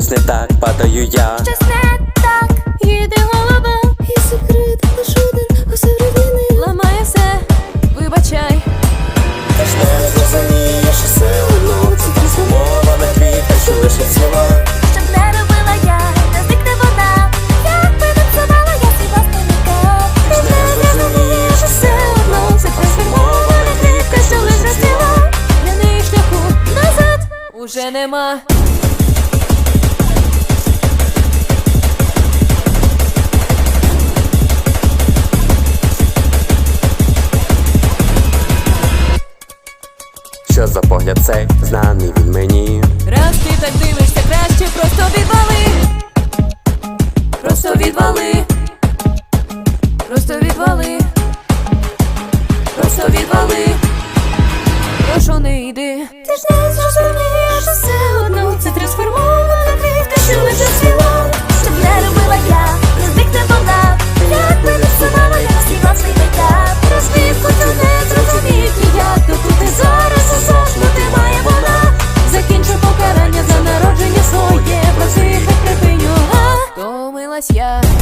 щось не так, падаю я. Щось не так, їде голова, і секрет лиш один усередині ламає все, вибачай. Ти ж не розумієш все одно Це трансформована квітка, що лише цвіла Щоб не робила я, не зникне вона. Якби не псувала я свій власний мікап. Ти ж не розумієш все одно, це трансформована квітка, що лиш розцвіла. Для неї шляху назад уже нема. Що за погляд цей, знаний він мені Раз ти так дивишся, краще просто відвали. Просто відвали. Просто відвали. Просто відвали. Прошу не йди. Ти ж не зрозумієш yeah.